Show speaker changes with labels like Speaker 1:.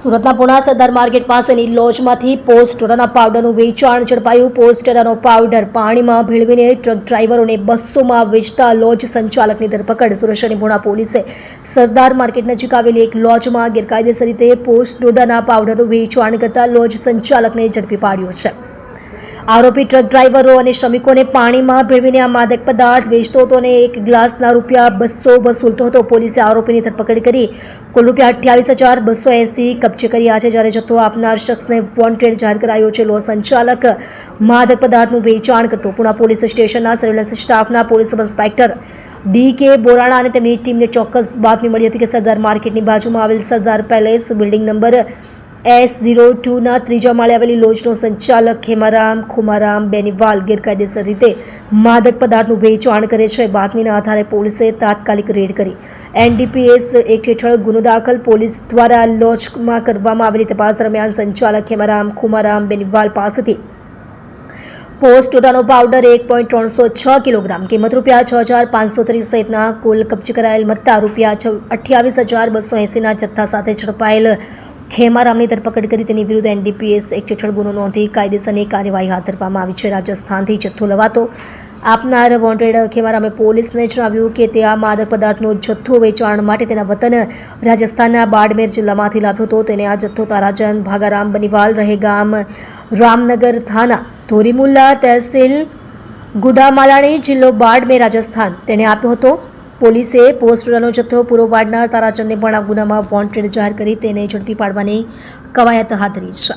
Speaker 1: સુરતના પુણા સરદાર માર્કેટ પાસેની લોજમાંથી પોસ્ટોરાના પાવડરનું વેચાણ ઝડપાયું. પોસ્ટોરાનો પાવડર પાણીમાં ભેળવીને ટ્રક ડ્રાઈવરોને બસોમાં વેચતા લોજ સંચાલકની ધરપકડ. સુરતની પુણા પોલીસે સરદાર માર્કેટ નજીક આવેલી એક લોજમાં ગેરકાયદેસર રીતે પોસ્ટોડાના પાવડરનું વેચાણ કરતા લોજ સંચાલકને ઝડપી પાડ્યો છે. આરોપી ટ્રક ડ્રાઈવરો અને શ્રમિકોને પાણીમાં ભેળવીને આ માદક પદાર્થ વેચતો હતો અને એક ગ્લાસના રૂપિયા બસો વસૂલતો હતો. પોલીસે આરોપીની ધરપકડ કરી કુલ રૂપિયા અઠ્યાવીસ હજાર બસો એંસી કબજે કર્યા છે. જ્યારે જથ્થો આપનાર શખ્સને વોન્ટેડ જાહેર કરાયો છે. લો સંચાલક માદક પદાર્થનું વેચાણ કરતો પુણા પોલીસ સ્ટેશનના સર્વેલન્સ સ્ટાફના police sub inspector D K Borana અને તેમની ટીમને ચોક્કસ બાતમી મળી હતી કે સરદાર માર્કેટની બાજુમાં આવેલ Sardar palace building number S zero ટુના ત્રીજા માળે આવેલી લોજનો સંચાલક ખેમારામ ખુમારામ બેનીવાલ ગેરકાયદેસર રીતે માદક પદાર્થનું વેચાણ કરે છે. બાતમીના આધારે પોલીસે તાત્કાલિક રેડ કરી. એનડીપીએસ એક હેઠળ ગુનો દાખલ પોલીસ દ્વારા લોજમાં કરવામાં આવેલી તપાસ દરમિયાન સંચાલક ખેમારામ ખુમારામ બેનીવાલ પાસેથી પોસ્ટોટાનો પાવડર એક પોઈન્ટ ત્રણસો છ કિલોગ્રામ, કિંમત રૂપિયા છ હજાર પાંચસો ત્રીસ સહિતના કુલ કબજે કરાયેલ મત્તા રૂપિયા છ અઠ્યાવીસ હજાર બસો એંસીના જથ્થા સાથે ઝડપાયેલ ખેમારામની ધરપકડ કરી તેની વિરુદ્ધ એનડીપીએસ એક્ટ હેઠળ ગુનો નોંધી કાયદેસરની કાર્યવાહી હાથ ધરવામાં આવી છે. રાજસ્થાનથી જથ્થો લવાતો આપનાર વોન્ટેડ ખેમારામે પોલીસને જણાવ્યું કે તે આ માદક પદાર્થનો જથ્થો વેચાણ માટે તેના વતન રાજસ્થાનના બાડમેર જિલ્લામાંથી લાવ્યો હતો. તેને આ જથ્થો તારાચંદ ભાગારામ, બનીવાલ રહે ગામ રામનગર થાના, ધોરીમુલ્લા, તહેસીલ, ગુડામાલાણી, જિલ્લો બાડમેર, રાજસ્થાન તેણે આપ્યો હતો. પોલીસે પોસ્ટરનો જથ્થો પૂરો પાડનાર તારાચંદને પણ આ ગુનામાં વોન્ટેડ જાહેર કરી તેને ઝડપી પાડવાની કવાયત હાથ ધરી છે.